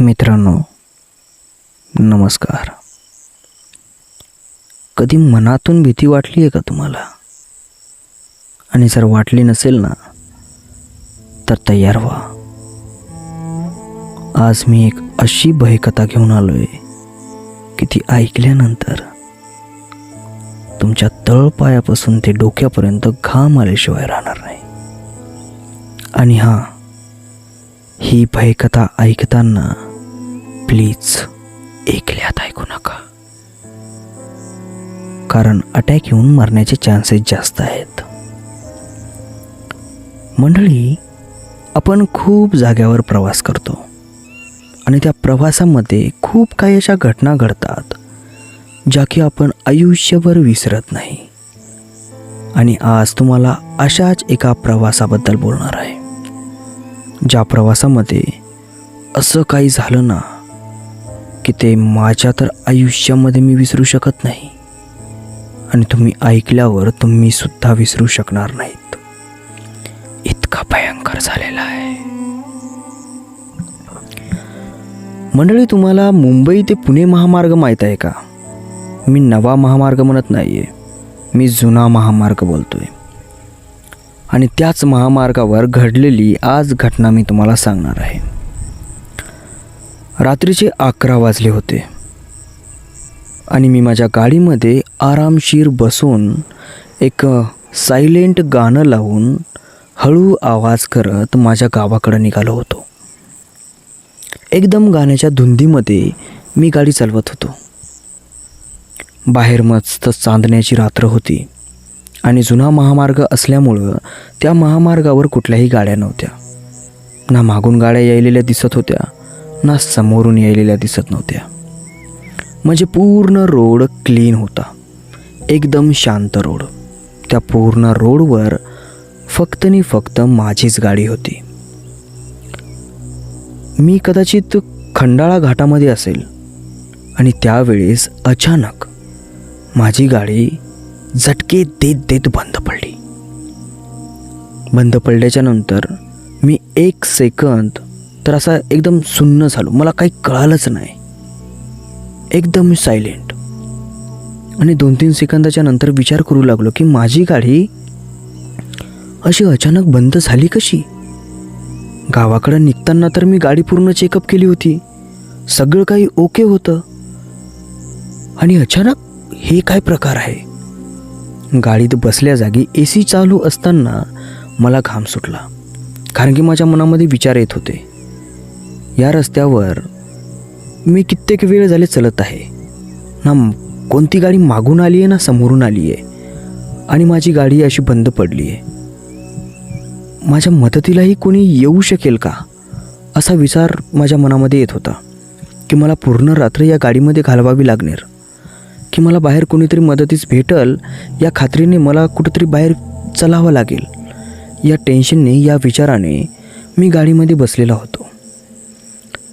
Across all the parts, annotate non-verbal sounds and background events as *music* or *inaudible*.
मित्रांनो नमस्कार. कधी मनातून भीती वाटली आहे का तुम्हाला? आणि जर वाटली नसेल ना तर तयार व्हा. आज मी एक अशी भयकथा घेऊन आलो आहे की ती ऐकल्यानंतर तुमच्या तळपायापासून ते डोक्यापर्यंत घाम आल्याशिवाय राहणार नाही. आणि हां ही भयकथा ऐकताना प्लीज एकल्यात ऐकू नका. कारण अटॅक येऊन मरण्याचे चान्सेस जास्त आहेत. मंडळी आपण खूप जाग्यावर प्रवास करतो. आणि त्या प्रवासामध्ये खूप काही अशा घटना घडतात ज्या की आपण आयुष्यभर विसरत नाही. आणि आज तुम्हाला अशाच एका प्रवासाबद्दल बोलणार आहे. ज्या प्रवासामध्ये असं काही झालं ना की ते माझ्या तर आयुष्यामध्ये मी विसरू शकत नाही. आणि तुम्ही ऐकल्यावर तुम्ही सुद्धा विसरू शकणार नाहीत. इतका भयंकर झालेला आहे. मंडळी तुम्हाला मुंबई ते पुणे महामार्ग माहीत आहे का? मी नवा महामार्ग म्हणत नाही आहे मी जुना महामार्ग बोलतोय. आणि त्याच महामार्गावर घडलेली आज घटना मी तुम्हाला सांगणार आहे. रात्रीचे अकरा वाजले होते. आणि मी माझ्या गाडीमध्ये आरामशीर बसून एक सायलेंट गाणं लावून हळू आवाज करत माझ्या गावाकडं निघालो होतो. एकदम गाण्याच्या धुंदीमध्ये मी गाडी चालवत होतो. बाहेर मस्त चांदण्याची रात्र होती. आणि जुना महामार्ग असल्यामुळं त्या महामार्गावर कुठल्याही गाड्या नव्हत्या. ना मागून गाड्या यायलेल्या दिसत होत्या ना समोरून यायलेल्या दिसत नव्हत्या. म्हणजे पूर्ण रोड क्लीन होता. एकदम शांत रोड. त्या पूर्ण रोडवर फक्त आणि फक्त माझीच गाडी होती. मी कदाचित खंडाळा घाटामध्ये असेल आणि त्यावेळेस अचानक माझी गाडी झटके देत देत बंद पडली. बंद पडल्याच्या नंतर मी एक सेकंद तर असा एकदम सुन्न झालो. मला काही कळालंच नाही. एकदम सायलेंट आणि दोन तीन सेकंदाच्या नंतर विचार करू लागलो की माझी गाडी अशी अचानक बंद झाली कशी? गावाकडं निघताना तर मी गाडी पूर्ण चेकअप केली होती. सगळं काही ओके होतं. आणि अचानक हे काय प्रकार आहे? गाडीत बसल्या जागी ए सी चालू असताना मला घाम सुटला. कारण की माझ्या मनामध्ये विचार येत होते. या रस्त्यावर मी कित्येक वेळ झाले चलत आहे. ना कोणती गाडी मागून आली आहे ना समोरून आली आहे आणि माझी गाडी अशी बंद पडली आहे माझ्या मदतीलाही कोणी येऊ शकेल का? असा विचार माझ्या मनामध्ये येत होता की मला पूर्ण रात्र या गाडीमध्ये घालवावी लागणार. की मला बाहेर कोणीतरी मदतीस भेटल या खात्रीने मला कुठंतरी बाहेर चलावं लागेल. या टेन्शनने या विचाराने मी गाडीमध्ये बसलेला होतो.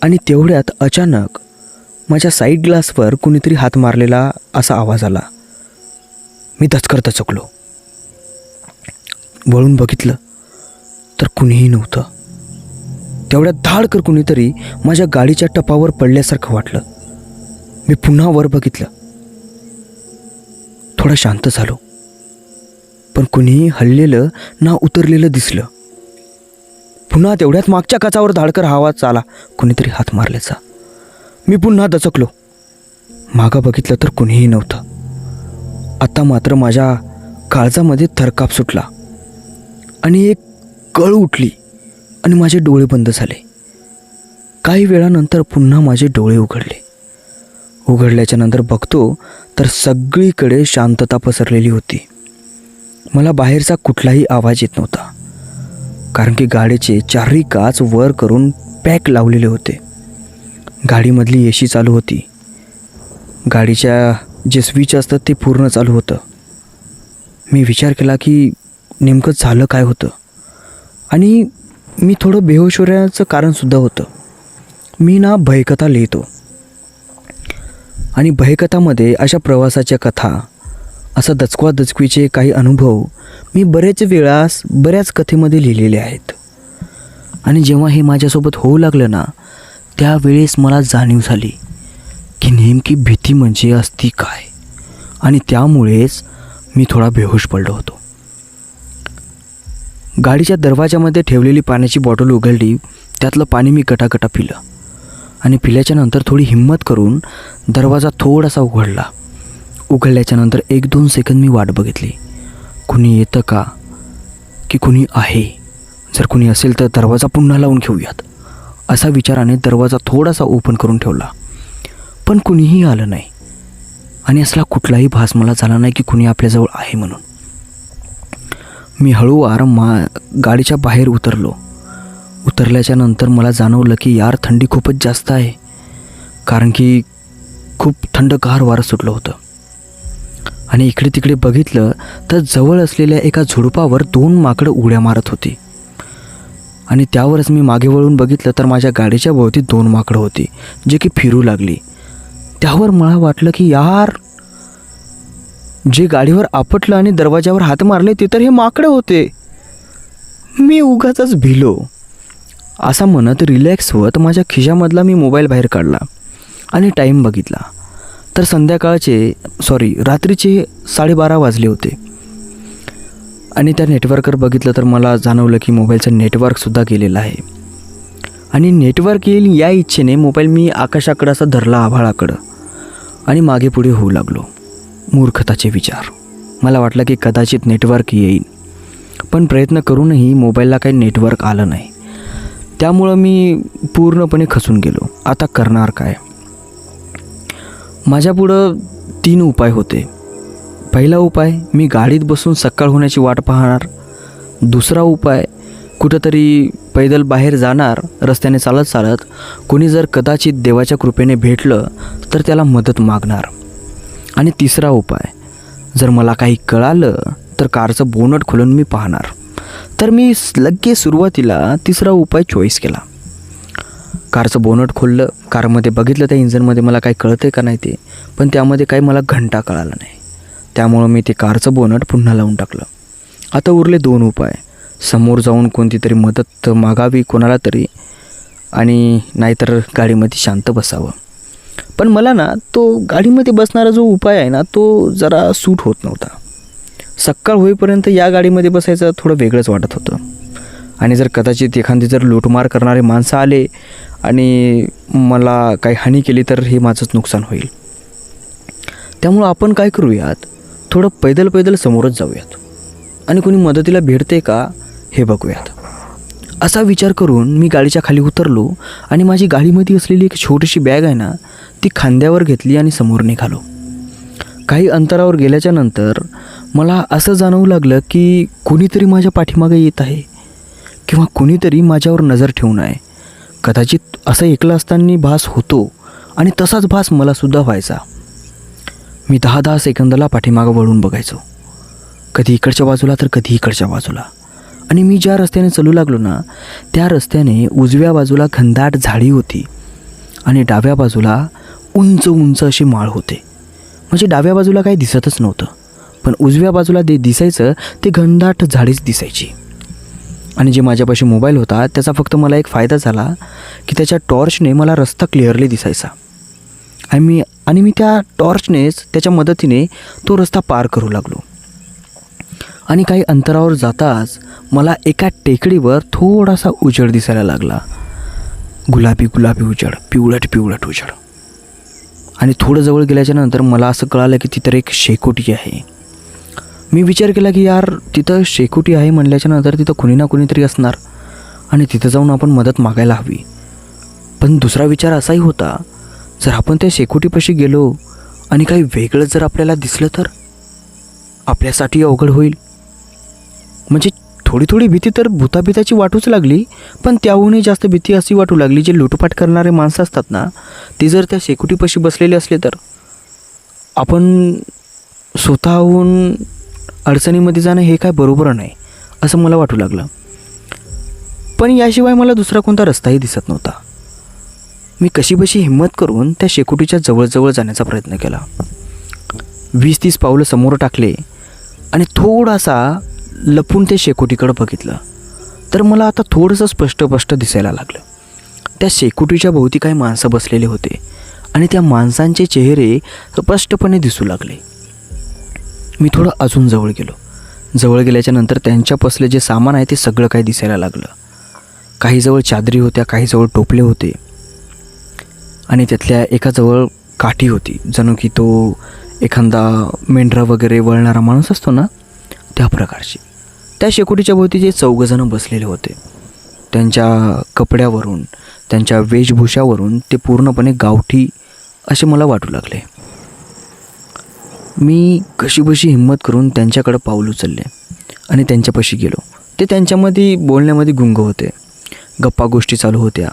आणि तेवढ्यात अचानक माझ्या साईड ग्लासवर कुणीतरी हात मारलेला असा आवाज आला. मी दचकर दचकलो वळून बघितलं तर कुणीही नव्हतं. तेवढ्यात धाडकर कुणीतरी माझ्या गाडीच्या टपावर पडल्यासारखं वाटलं. मी पुन्हा वर बघितलं. थोडा शांत झालो. पण कुणीही हल्लेलं ना उतरलेलं दिसलं. पुन्हा तेवढ्यात मागच्या काचावर धाडकर आवाज आला. कुणीतरी हात मारल्याचा मी पुन्हा दचकलो. मागं बघितलं तर कुणीही नव्हतं. आता मात्र माझ्या काळजामध्ये थरकाप सुटला. आणि एक कळ उठली. आणि माझे डोळे बंद झाले. काही वेळानंतर पुन्हा माझे डोळे उघडले. उघडल्याच्या नंतर बघतो तर सगळीकडे शांतता पसरलेली होती. मला बाहेरचा कुठलाही आवाज येत नव्हता कारण की गाडीचे चारही काच वर करून पॅक लावलेले होते. गाडीमधली एशी चालू होती. गाडीच्या जे स्विच असतं ते पूर्ण चालू होतं. मी विचार केला की नेमकं झालं काय होतं? आणि मी थोडं बेहोश होण्याचं कारणसुद्धा होतं. मी ना भयकथा लिहितो. आणि भयकथामध्ये अशा प्रवासाच्या कथा असं दचकवा दचकवीचे काही अनुभव मी बरेच वेळास बऱ्याच कथेमध्ये लिहिलेले आहेत. आणि जेव्हा हे माझ्यासोबत होऊ लागलं ना त्यावेळेस मला जाणीव झाली की नेमकी भीती म्हणजे असती काय? आणि त्यामुळेच मी थोडा बेहोश पडलो होतो. गाडीच्या दरवाजामध्ये ठेवलेली पाण्याची बॉटल उघडली त्यातलं पाणी मी गटागटा पिलं. आणि पिल्याच्या नंतर थोडी हिंमत करून दरवाजा थोडासा उघडला. उघडल्याच्या नंतर एक दोन सेकंद मी वाट बघितली. कुणी येतं का? की कुणी आहे? जर कुणी असेल तर दरवाजा पुन्हा लावून घेऊयात. असा विचाराने दरवाजा थोडासा ओपन करून ठेवला. पण कुणीही आलं नाही. आणि असला कुठलाही भास मला झाला नाही की कुणी आपल्याजवळ आहे म्हणून. मी हळूवार मा गाडीच्या बाहेर उतरलो. उतरल्याच्या नंतर मला जाणवलं की यार थंडी खूपच जास्त आहे. कारण की खूप थंडगार वारं सुटलं होतं. आणि इकडे तिकडे बघितलं तर जवळ असलेल्या एका झुडपावर दोन माकडं उड्या मारत होती. आणि त्यावरच मी मागे वळून बघितलं तर माझ्या गाडीच्या भोवती दोन माकडं होती जे की फिरू लागली. त्यावर मला वाटलं की यार जे गाडीवर आपटलं आणि दरवाजावर हात मारले ते तर हे माकडं होते. मी उगाच भिलो. असा म्हणत रिलॅक्स होत माझ्या खिशामधला मी मोबाईल बाहेर काढला आणि टाईम बघितला. तर संध्याकाळचे सॉरी रात्रीचे साडेबारा वाजले होते. आणि त्या नेटवर्कवर बघितलं तर मला जाणवलं की मोबाईलचं नेटवर्कसुद्धा गेलेलं आहे. आणि नेटवर्क येईल या इच्छेने मोबाईल मी आकाशाकडं असा धरला आभाळाकडं. आणि मागे पुढे होऊ लागलो. मूर्खताचे विचार. मला वाटलं की कदाचित नेटवर्क येईल. पण प्रयत्न करूनही मोबाईलला काही नेटवर्क आलं नाही. त्यामुळं मी पूर्णपणे खचून गेलो. आता करणार काय? माझ्यापुढं तीन उपाय होते. पहिला उपाय मी गाडीत बसून सकाळ होण्याची वाट पाहणार. दुसरा उपाय कुठंतरी पैदल बाहेर जाणार रस्त्याने चालत चालत कोणी जर कदाचित देवाच्या कृपेने भेटलं तर त्याला मदत मागणार. आणि तिसरा उपाय जर मला काही कळालं तर कारचं बोनट खोलून मी पाहणार. तर मी लगेच सुरुवातीला तिसरा उपाय चॉईस केला. कारचं बोनट खोललं. कारमध्ये बघितलं त्या इंजनमध्ये मला काही कळतं आहे का नाही ते पण त्यामध्ये काही मला घंटा कळाला नाही. त्यामुळं मी ते कारचं बोनट पुन्हा लावून टाकलं. आता उरले दोन उपाय. समोर जाऊन कोणती तरी मदत मागावी कोणाला तरी आणि नाहीतर गाडीमध्ये शांत बसावं. पण मला ना तो गाडीमध्ये बसणारा जो उपाय आहे ना तो जरा सूट होत नव्हता. सकाळ होईपर्यंत या गाडीमध्ये बसायचं थोडं वेगळंच वाटत होतं. आणि जर कदाचित एखादी जर लूटमार करणारे माणसं आले आणि मला काही हानी केली तर हे माझंच नुकसान होईल. त्यामुळं आपण काय करूयात? थोडं पैदल पैदल समोरच जाऊयात. आणि कोणी मदतीला भेटते का? हे बघूयात. असा विचार करून मी गाडीच्या खाली उतरलो आणि माझी गाडीमध्ये असलेली एक छोटीशी बॅग आहे ना ती खांद्यावर घेतली आणि समोर निघालो. काही अंतरावर गेल्याच्यानंतर मला असं जाणवू लागलं की कुणीतरी माझ्या पाठीमागे येत आहे किंवा कुणीतरी माझ्यावर नजर ठेवून आहे. कदाचित असं ऐकलं असताना भास होतो आणि तसाच भास मलासुद्धा व्हायचा. मी दहा दहा सेकंदाला पाठीमागं वळून बघायचो. कधी इकडच्या बाजूला तर कधी इकडच्या बाजूला. आणि मी ज्या रस्त्याने चालू लागलो ना त्या रस्त्याने उजव्या बाजूला घनदाट झाडी होती आणि डाव्या बाजूला उंच उंच अशी माळ होते. म्हणजे डाव्या बाजूला काही दिसतच नव्हतं. पण उजव्या बाजूला जे दिसायचं ते घनदाट झाडीच दिसायची. आणि जे माझ्यापाशी मोबाईल होता त्याचा फक्त मला एक फायदा झाला की त्याच्या टॉर्चने मला रस्ता क्लिअरली दिसायचा. आणि मी आणि मी त्या टॉर्चनेच त्याच्या मदतीने तो रस्ता पार करू लागलो. आणि काही अंतरावर जाताच मला एका टेकडीवर थोडासा उजेड दिसायला लागला. गुलाबी गुलाबी उजेड पिवळट पिवळट उजेड. आणि थोडं जवळ गेल्याच्यानंतर मला असं कळालं की तिथं एक शेकोटी आहे. मी विचार केला की यार तिथं शेकोटी आहे म्हणल्याच्या नंतर तिथं कुणी ना कुणीतरी असणार. आणि तिथं जाऊन आपण मदत मागायला हवी. पण दुसरा विचार असाही होता जर आपण त्या शेकोटीपाशी गेलो आणि काही वेगळं जर आपल्याला दिसलं तर? आपल्यासाठी अवघड होईल. म्हणजे थोडी थोडी भीती तर भूताभिताची वाटूच लागली पण त्याहूनही जास्त भीती अशी वाटू लागली जे लुटपाट करणारे माणसं असतात ना ते जर त्या शेकोटीपाशी बसलेले असले तर? आपण स्वतःहून अडचणीमध्ये जाणं हे काय बरोबर नाही असं मला वाटू लागलं. पण याशिवाय मला दुसरा कोणता रस्ताही दिसत नव्हता. मी कशीबशी हिंमत करून त्या शेकोटीच्या जवळजवळ जाण्याचा प्रयत्न केला. वीस तीस पावलं समोर टाकले आणि थोडासा लपून ते शेकोटीकडं बघितलं. तर मला आता थोडंसं स्पष्ट स्पष्ट दिसायला लागलं. त्या शेकोटीच्या भोवती काही माणसं बसलेले होते आणि त्या माणसांचे चेहरे स्पष्टपणे दिसू लागले. मी थोडं अजून जवळ गेलो. जवळ गेल्याच्यानंतर त्यांच्या पसले जे सामान आहे ते सगळं काही दिसायला लागलं. काहीजवळ चादरी होत्या काहीजवळ टोपले होते. आणि त्यातल्या एकाजवळ काठी होती जणू की तो एखादा मेंढरा वगैरे वळणारा माणूस असतो ना त्या प्रकारची. त्या शेकोटीच्या भोवती जे चौघजणं बसलेले होते. त्यांच्या कपड्यावरून त्यांच्या वेशभूषावरून ते पूर्णपणे गावठी असे मला वाटू लागले. मी कशीबशी हिंमत करून त्यांच्याकडं पाऊल उचलले आणि त्यांच्यापाशी गेलो. ते त्यांच्यामध्ये बोलण्यामध्ये गुंग होते. गप्पा गोष्टी चालू होत्या.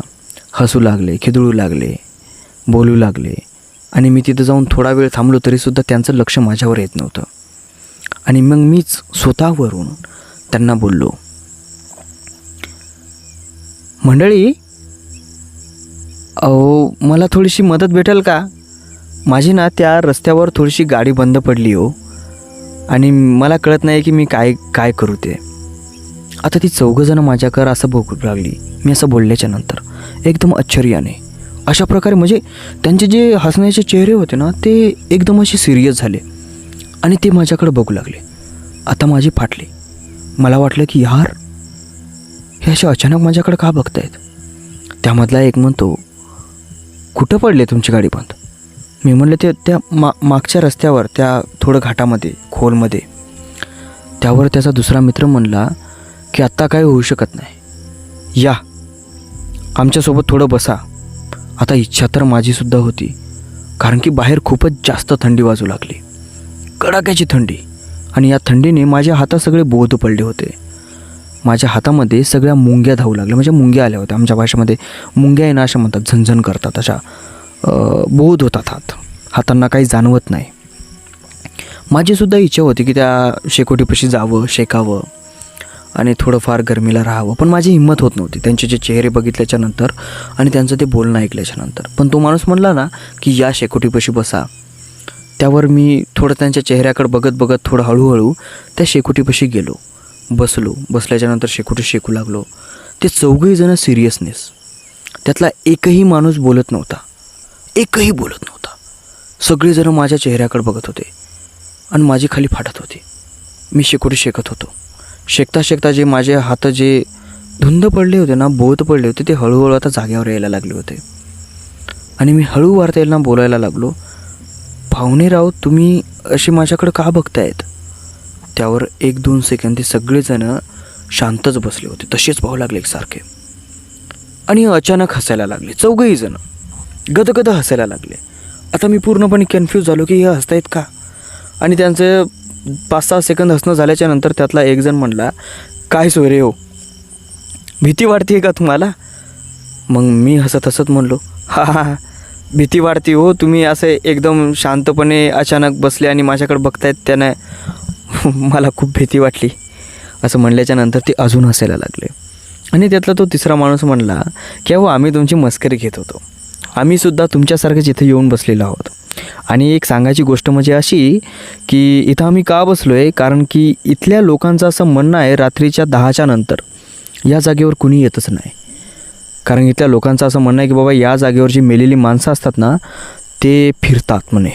हसू लागले खिदळू लागले बोलू लागले. आणि मी तिथं जाऊन थोडा वेळ थांबलो तरीसुद्धा त्यांचं लक्ष माझ्यावर येत नव्हतं. आणि मग मीच स्वतःवरून त्यांना बोललो मंडळी अहो मला थोडीशी मदत भेटेल का? माझी ना त्या रस्त्यावर थोडीशी गाडी बंद पडली हो. आणि मला कळत नाही की मी काय काय करू ते. आता ती चौघंजणं माझ्याकडं असं बघू लागली. मी असं बोलल्याच्या नंतर एकदम आश्चर्याने. अशा प्रकारे म्हणजे त्यांचे जे हसण्याचे चेहरे होते ना ते एकदम असे सिरियस झाले. आणि ते माझ्याकडे बघू लागले. आता माझी फाटली. मला वाटलं की यार हे असे अचानक माझ्याकडे का बघतायत? त्यामधला एक म्हणतो कुठं पडले तुमची गाडी बंद? मी म्हणलं ते त्या मा मागच्या रस्त्यावर त्या थोडं घाटामध्ये खोलमध्ये. त्यावर त्याचा दुसरा मित्र म्हणला की आत्ता काय होऊ शकत नाही. या. आमच्यासोबत थोडं बसा. आता इच्छा तर माझीसुद्धा होती. कारण की बाहेर खूपच जास्त थंडी वाजू लागली. कडाक्याची थंडी. आणि या थंडीने माझ्या हातात सगळे बोध पडले होते. माझ्या हातामध्ये सगळ्या मुंग्या धावू लागल्या. म्हणजे मुंग्या आल्या होत्या. आमच्या भाषेमध्ये मुंग्या येणं अशा म्हणतात. झणझण करतात अशा. बोध होतात हात हातांना काही जाणवत नाही. माझीसुद्धा इच्छा होती की त्या शेकोटीपाशी जावं शेकावं आणि थोडंफार गरमीला राहावं. पण माझी हिंमत होत नव्हती. त्यांचे जे चेहरे बघितल्याच्या नंतर आणि त्यांचं ते बोलणं ऐकल्याच्या नंतर. पण तो माणूस म्हणला ना की या शेकोटीपाशी बसा. त्यावर मी थोडं त्यांच्या चेहऱ्याकडे बघत बघत थोडं हळूहळू त्या शेकोटीपाशी गेलो. बसलो. बसल्याच्यानंतर शेकोटी शेकू लागलो. ते चौघही जण सिरियसनेस त्यातला एकही माणूस बोलत नव्हता. एकही बोलत नव्हता. सगळेजण माझ्या चेहऱ्याकडे बघत होते आणि माझी खाली फाटत होती. मी शेकोटी शेकत होतो. शेकता शेकता जे माझे हात जे धुंद पडले होते ना बोत पडले होते ते हळूहळू आता जाग्यावर यायला लागले होते. आणि मी हळू वार्तेला बोलायला लागलो पाहुणेराव तुम्ही असे माझ्याकडे का बघतायत? त्यावर एक दोन सेकंद ते सगळेजणं शांतच बसले होते. तसेच पाहू लागले एकसारखे. आणि अचानक हसायला लागले. चौघही जण. गदगद हसायला लागले. आता मी पूर्णपणे कन्फ्यूज झालो की हे हसतायत का? आणि त्यांचं पाच सहा सेकंद हसणं झाल्याच्यानंतर त्यातला एक जण म्हणला काय सोयरे हो? भीती वाटते का तुम्हाला? मग मी हसत हसत म्हणलो हा हा हा. भीती वाढते हो. तुम्ही असे एकदम शांतपणे अचानक बसले आणि माझ्याकडे बघतायत त्यानं *laughs* मला खूप भीती वाटली. असं म्हणल्याच्या नंतर ते अजून हसायला लागले. आणि त्यातला तो तिसरा माणूस म्हणला की अहो आम्ही तुमची मस्करी घेत होतो. आम्ही सुद्धा तुमच्यासारखेच इथं येऊन बसलेलो आहोत. आणि एक सांगायची गोष्ट म्हणजे अशी की इथं आम्ही का बसलो आहे कारण की इथल्या लोकांचं असं म्हणणं आहे रात्रीच्या दहाच्या नंतर. या जागेवर कुणी येतच नाही. कारण इथल्या लोकांचं असं म्हणणं आहे की बाबा या जागेवर जी मेलेली माणसं असतात ना ते फिरतात म्हणे.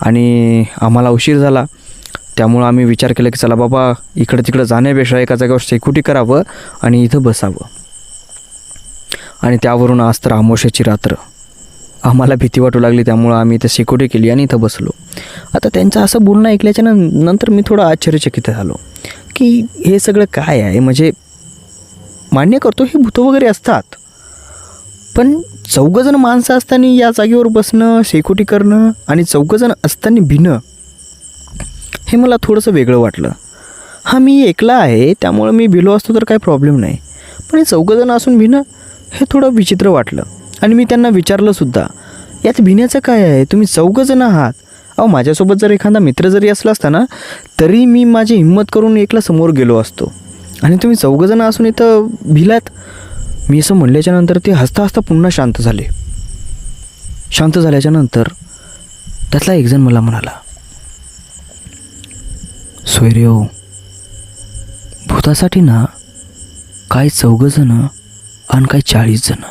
आणि आम्हाला उशीर झाला. त्यामुळं आम्ही विचार केला की चला बाबा इकडं तिकडं जाण्यापेक्षा एका जागेवर सेक्युरिटी करावं आणि इथं बसावं. आणि त्यावरून आज तर आमोशाची रात्र. आम्हाला भीती वाटू लागली त्यामुळं आम्ही इथे सिक्युरिटी केली आणि इथं बसलो. आता त्यांचं असं बोलणं ऐकल्याच्या नंतर मी थोडं आश्चर्यचकित झालो. की हे सगळं काय आहे? म्हणजे मान्य करतो हे भूतं वगैरे असतात. पण चौघजण माणसं असताना या जागेवर बसणं शेकोटी करणं आणि चौघजण असताना भिणं हे मला थोडंसं वेगळं वाटलं. हां मी एकला आहे त्यामुळं मी भिलो असतो तर काही प्रॉब्लेम नाही. पण हे चौघजण असून भिणं हे थोडं विचित्र वाटलं. आणि मी त्यांना विचारलंसुद्धा यात भिण्याचं काय आहे? तुम्ही चौघजण आहात. अहो माझ्यासोबत जर एखादा मित्र जरी असला असता ना तरी मी माझी हिंमत करून एकला समोर गेलो असतो. आणि तुम्ही चौघजण असून इथं भिलात? मी असं म्हणल्याच्या नंतर ते हसता हसता पुन्हा शांत झाले. शांत झाल्याच्यानंतर त्यातला एकजण मला म्हणाला सोयरे हो भूतासाठी ना काय चौघजणं आणि काय चाळीस जण.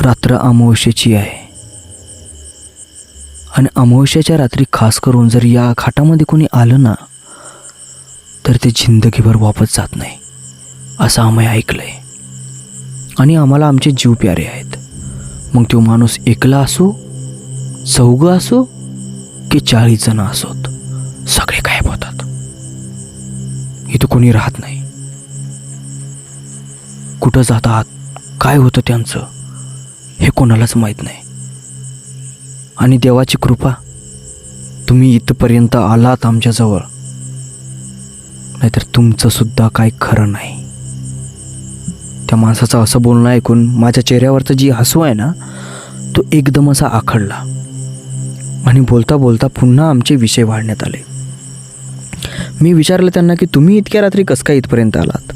रात्र अमावस्याची आहे. आणि अमावस्याच्या रात्री खास करून जर या घाटामध्ये कोणी आलं ना तर ते जिंदगीभर वापस जात नाही असं आम्ही ऐकलंय. आणि आम्हाला आमचे जीव प्यारे आहेत. मग तो माणूस एकला असो चौघं असो की चाळीस जण असोत. सगळे गायब होतात. इथं कोणी राहत नाही. कुठं जातात? काय होतं त्यांचं? हे कोणालाच माहीत नाही. आणि देवाची कृपा तुम्ही इथपर्यंत आलात आमच्याजवळ नाहीतर तुमचंसुद्धा काय खरं नाही. त्या माणसाचं असं बोलणं ऐकून माझ्या चेहऱ्यावरचं जी हसू आहे ना तो एकदम असा आखडला. आणि बोलता बोलता पुन्हा आमचे विषय वाढण्यात आले. मी विचारलं त्यांना की तुम्ही इतक्या रात्री कसं काय इथपर्यंत आलात?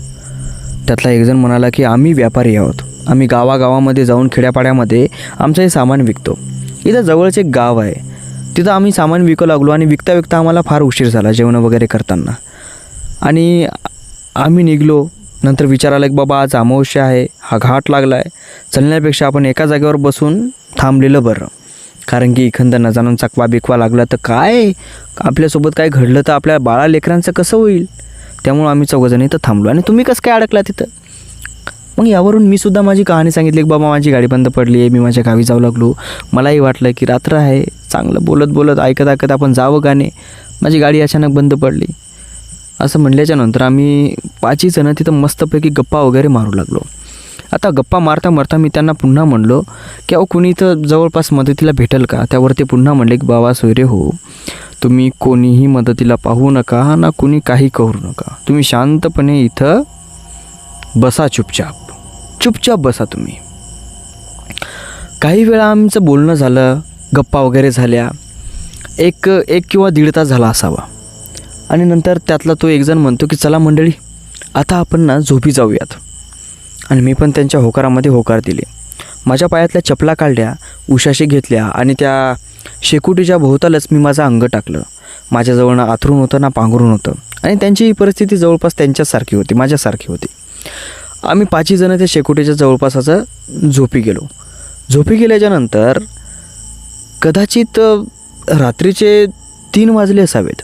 त्यातला एकजण म्हणाला की आम्ही व्यापारी आहोत. आम्ही गावागावामध्ये जाऊन खेड्यापाड्यामध्ये आमचं हे सामान विकतो. इथं जवळच एक गाव आहे. तिथं आम्ही सामान विकू लागलो आणि विकता विकता आम्हाला फार उशीर झाला जेवण वगैरे करताना. आणि आम्ही निघलो. नंतर विचारायला की बाबा आज अमावस्या आहे. हा घाट लागला आहे चलण्यापेक्षा आपण एका जागेवर बसून थांबलेलं बरं. कारण की एखादा नजानं चकवा बिकवा लागला तर काय? आपल्यासोबत काय घडलं तर आपल्या बाळा लेकरांचं कसं होईल? त्यामुळं आम्ही चौघजण इथं थांबलो. आणि तुम्ही कसं काय अडकला तिथं मग यावरून मी सुद्धा माझी कहाणी सांगितली की बाबा माझी गाडी बंद पडली आहे मी माझ्या गावी जाऊ लागलो. मलाही वाटलं की रात्र आहे चांगलं बोलत बोलत ऐकत ऐकत आपण जावं गाणे. माझी गाडी अचानक बंद पडली. असं म्हणल्याच्यानंतर आम्ही पाचही जणं तिथं मस्तपैकी गप्पा वगैरे मारू लागलो. आता गप्पा मारता मारता मी त्यांना पुन्हा म्हणलो की अहो कुणी इथं जवळपास मदतीला भेटेल का? त्यावर ते पुन्हा म्हणले की बाबा सोयरे हो तुम्ही कोणीही मदतीला पाहू नका ना कुणी काही करू नका. तुम्ही शांतपणे इथं बसा चुपचाप. चुपचाप बसा तुम्ही. काही वेळा आमचं बोलणं झालं गप्पा वगैरे झाल्या. एक एक किंवा दीड तास झाला असावा. आणि नंतर त्यातला तो एकजण म्हणतो की चला मंडळी आता आपण ना झोपी जाऊयात. आणि मी पण त्यांच्या होकारामध्ये होकार दिले. माझ्या पायातल्या चपला काढल्या उशाशी घेतल्या आणि त्या शेकोटीच्या भोवतालच मी माझं अंग टाकलं. माझ्याजवळ ना आथरून होतं ना पांघरून होतं. आणि त्यांची ही परिस्थिती जवळपास त्यांच्यासारखी होती माझ्यासारखी होती. आम्ही पाचही जणं त्या शेकोटीच्या जवळपास असं झोपी गेलो. झोपी गेल्याच्यानंतर कदाचित रात्रीचे तीन वाजले असावेत.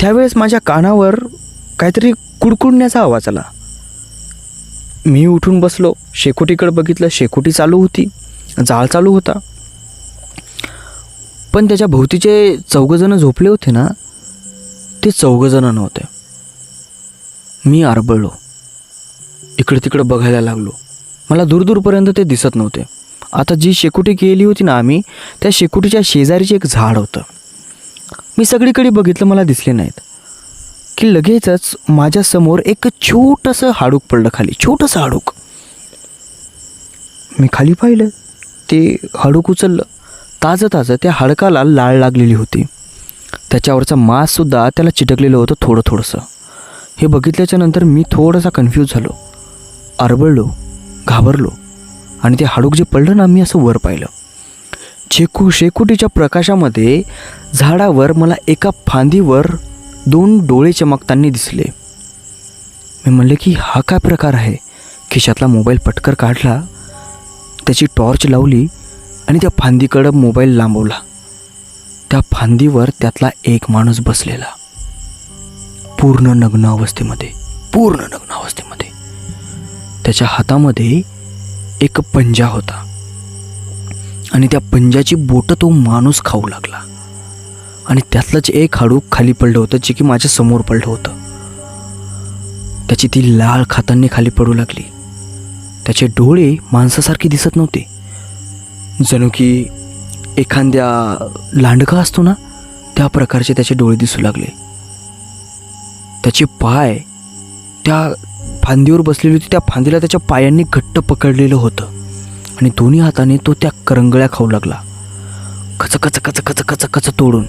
त्यावेळेस माझ्या कानावर काहीतरी कुडकुडण्याचा आवाज आला. मी उठून बसलो. शेकोटीकडे बघितलं शेकोटी चालू होती. जाळ चालू होता. पण त्याच्या भोवतीचे चौघजणं झोपले होते ना ते चौघजणं नव्हते. मी आरबळलो. इकडे तिकडे बघायला लागलो. मला दूरदूरपर्यंत ते दिसत नव्हते. आता जी शेकोटी केली होती ना आम्ही त्या शेकोटीच्या शेजारीचे एक झाड होतं. मी सगळीकडे बघितलं मला दिसले नाहीत. की लगेचच माझ्यासमोर एक छोटंसं हाडूक पडलं खाली. छोटंसं हाडूक. मी खाली पाहिलं. ते हाडूक उचललं. ताजं ताजं त्या हाडकाला लाळ लागलेली होती. त्याच्यावरचं मांससुद्धा त्याला चिटकलेलं होतं थोडं थोडंसं. हे बघितल्याच्या नंतर मी थोडासा कन्फ्यूज झालो. आरबळलो घाबरलो आणि ते हाडूक जे पडलं ना मी असं वर पाहिलं. शेकू शेकुटीच्या प्रकाशामध्ये झाडावर मला एका फांदीवर दोन डोळे चमकताना दिसले. मी म्हणले की हा काय प्रकार आहे? खिशातला मोबाईल पटकर काढला त्याची टॉर्च लावली आणि त्या फांदीकडं मोबाईल लांबवला. त्या फांदीवर त्यातला एक माणूस बसलेला. पूर्ण नग्न अवस्थेमध्ये पूर्ण नग्न अवस्थेमध्ये. त्याच्या हातामध्ये एक पंजा होता. आणि त्या पंजाची बोटं तो माणूस खाऊ लागला. आणि त्यातलंच एक हाडू खाली पडलं होतं जे की माझ्यासमोर पडलं होतं. त्याची ती लाळ खातांनी खाली पडू लागली. त्याचे डोळे माणसासारखे दिसत नव्हते. जणू की एखाद्या लांडका असतो ना त्या प्रकारचे त्याचे डोळे दिसू लागले. त्याचे पाय त्या फांदीवर बसलेली होती त्या फांदीला त्याच्या पायांनी घट्ट पकडलेलं होतं. आणि दोन्ही हाताने तो त्या करंगळ्या खाऊ लागला. कच कच कच कच कच कच तोडून.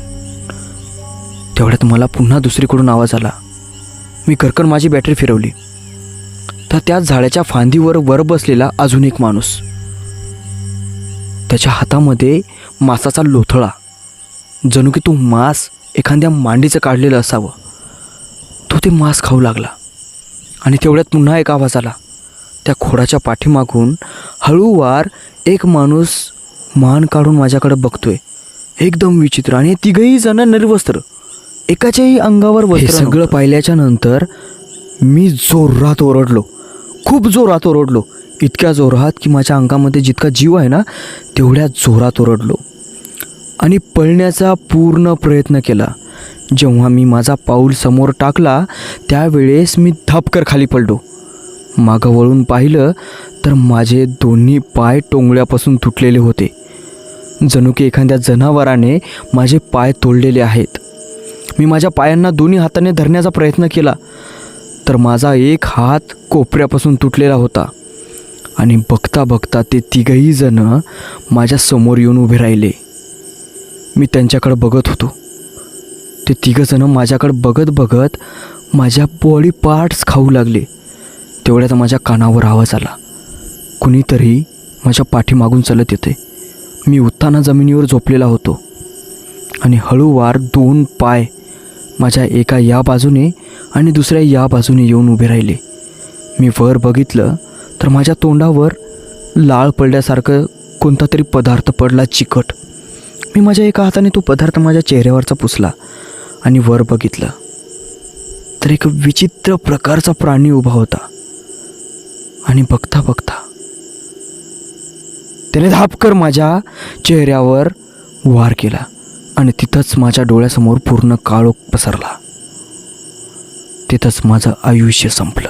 तेवढ्यात मला पुन्हा दुसरीकडून आवाज आला. मी करकन माझी बॅटरी फिरवली. तर त्या झाडाच्या फांदीवर वर बसलेला अजून एक माणूस. त्याच्या हातामध्ये मासाचा लोथळा. जणू की तो मांस एखाद्या मांडीचं काढलेलं असावं. तो ते मांस खाऊ लागला. आणि तेवढ्यात पुन्हा एक आवाज आला. त्या खोडाच्या पाठीमागून हळूवार एक माणूस मान काढून माझ्याकडे बघतोय. एकदम विचित्र आणि तिघही जण निर्वस्त्र. एकाच्याही अंगावर हे सगळं पाहिल्याच्या नंतर मी जोरात ओरडलो. खूप जोरात ओरडलो. इतक्या जोरात की माझ्या अंगामध्ये जितका जीव आहे ना तेवढ्या जोरात ओरडलो. आणि पळण्याचा पूर्ण प्रयत्न केला. जेव्हा मी माझा पाऊल समोर टाकला त्यावेळेस मी धपकर खाली पडलो. मागं वळून पाहिलं तर माझे दोन्ही पाय टोंगळ्यापासून तुटलेले होते. जणू की एखाद्या जनावराने माझे पाय तोडलेले आहेत. मी माझ्या पायांना दोन्ही हाताने धरण्याचा प्रयत्न केला तर माझा एक हात कोपऱ्यापासून तुटलेला होता. आणि बघता बघता ते तिघही जण माझ्यासमोर येऊन उभे राहिले. मी त्यांच्याकडे बघत होतो. ते तिघंजणं माझ्याकडे बघत बघत माझ्या बॉडी पार्ट्स खाऊ लागले. तेवढ्यात माझ्या कानावर आवाज आला. कुणीतरी माझ्या पाठीमागून चालत येते. मी उत्ताना जमिनीवर झोपलेला होतो. आणि हळूवार दोन पाय माझ्या एका या बाजूने आणि दुसऱ्या या बाजूने येऊन उभे राहिले. मी वर बघितलं तर माझ्या तोंडावर लाळ पडल्यासारखं कोणता तरी पदार्थ पडला चिकट. मी माझ्या एका हाताने तो पदार्थ माझ्या चेहऱ्यावरचा पुसला आणि वर बघितलं तर एक विचित्र प्रकारचा प्राणी उभा होता. आणि बघता बघता त्याने धापकर माझ्या चेहऱ्यावर वार केला. आणि तिथंच माझ्या डोळ्यासमोर पूर्ण काळोख पसरला. तिथंच माझं आयुष्य संपलं.